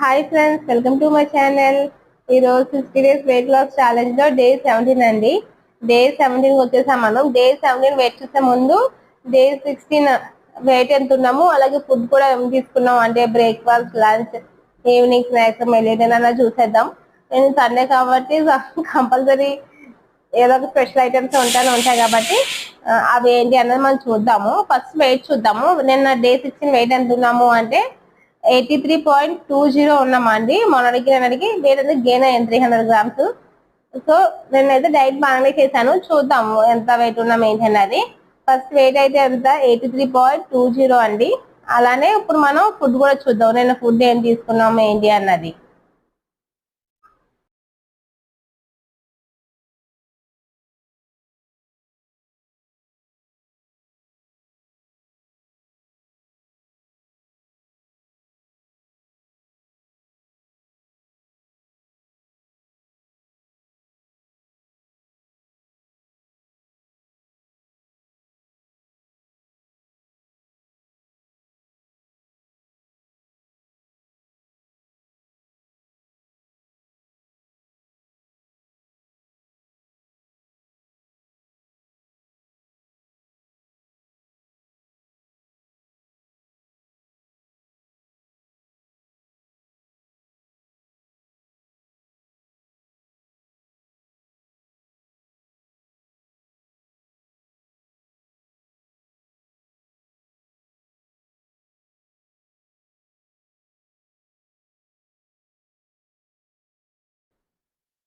Hi friends welcome to my channel ఈరోజు sixty days weight loss ఛాలెంజ్లో day seventeen అండి. Day seventeen వచ్చేసాం మనం. డే సెవెంటీన్ వెయిట్ చేసే ముందు డే సిక్స్టీన్ వెయిట్ ఎంత ఉన్నాము అలాగే ఫుడ్ కూడా ఏం తీసుకున్నాం అంటే బ్రేక్ఫాస్ట్ లంచ్ ఈవినింగ్ స్నాక్స్ అలా చూసేద్దాం. నేను సండే కాబట్టి కంపల్సరీ ఏదో ఒక స్పెషల్ ఐటమ్స్ ఉంటానే ఉంటాయి కాబట్టి అవి ఏంటి అన్నది మనం చూద్దాము. ఫస్ట్ వెయిట్ చూద్దాము. నిన్న డే సిక్స్టీన్ వెయిట్ ఎంత ఉన్నాము అంటే eighty three point two zero ఉన్నామండి. మొన్న అడిగిన అడిగి అనేది గెయిన్ అయ్యాను త్రీ హండ్రెడ్ గ్రామ్స్ సో నేనైతే డైట్ బాగానే చేశాను. చూద్దాము ఎంత వెయిట్ ఉన్నా మెయింటైన్ అన్నది ఫస్ట్ వెయిట్ అయితే ఎంత? Eighty three point two zero అండి. అలానే ఇప్పుడు మనం ఫుడ్ కూడా చూద్దాం. నేను ఫుడ్ ఏం తీసుకున్నాము ఏంటి అన్నది.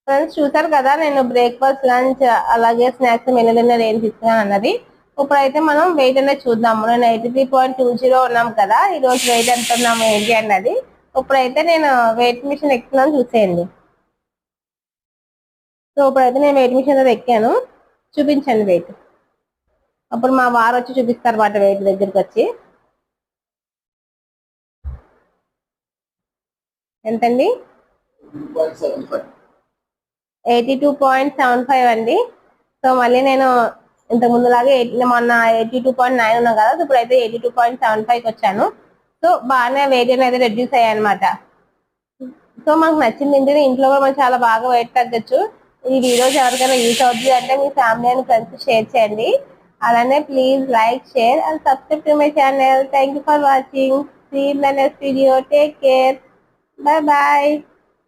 ఫ్రెండ్స్ చూసారు కదా నేను బ్రేక్ఫాస్ట్ లంచ్ అలాగే స్నాక్స్ మెనూ డిన్నర్ ఏం తీసుకున్నాను అన్నది. ఇప్పుడైతే మనం వెయిట్ అనేది చూద్దాము. నేను eighty three point two zero ఉన్నాం కదా ఈరోజు రోజు వెయిట్ ఎంత ఉన్నాము ఏంటి అన్నది. ఇప్పుడైతే నేను వెయిట్ మిషన్ ఎక్కుతున్నాను చూసేయండి. సో ఇప్పుడైతే నేను వెయిట్ మిషన్ అనేది ఎక్కాను. చూపించండి వెయిట్ అప్పుడు మా వారు వచ్చి చూపిస్తారు మాట వెయిట్ దగ్గరికి వచ్చి. ఎంతండి? Eighty two point seven five అండి. సో మళ్ళీ నేను ఇంతకు ముందులాగే ఎయిటీ మొన్న ఎయిటీ టూ పాయింట్ నైన్ ఉన్నాం కదా ఇప్పుడు అయితే ఎయిటీ టూ పాయింట్ సెవెన్ ఫైవ్కి వచ్చాను. సో బాగానే వెయిట్ అనేది రెడ్యూస్ అయ్యాయి అనమాట సో మాకు నచ్చింది ఏంటంటే ఇంట్లో కూడా మనం చాలా బాగా వెయిట్ తగ్గచ్చు. ఈ వీడియోస్ ఎవరికైనా యూస్ అవుతుంది అంటే మీ ఫ్యామిలీ అండ్ ఫ్రెండ్స్ షేర్ చేయండి. అలానే please like share and subscribe to my channel thank you for watching see in next video take care bye bye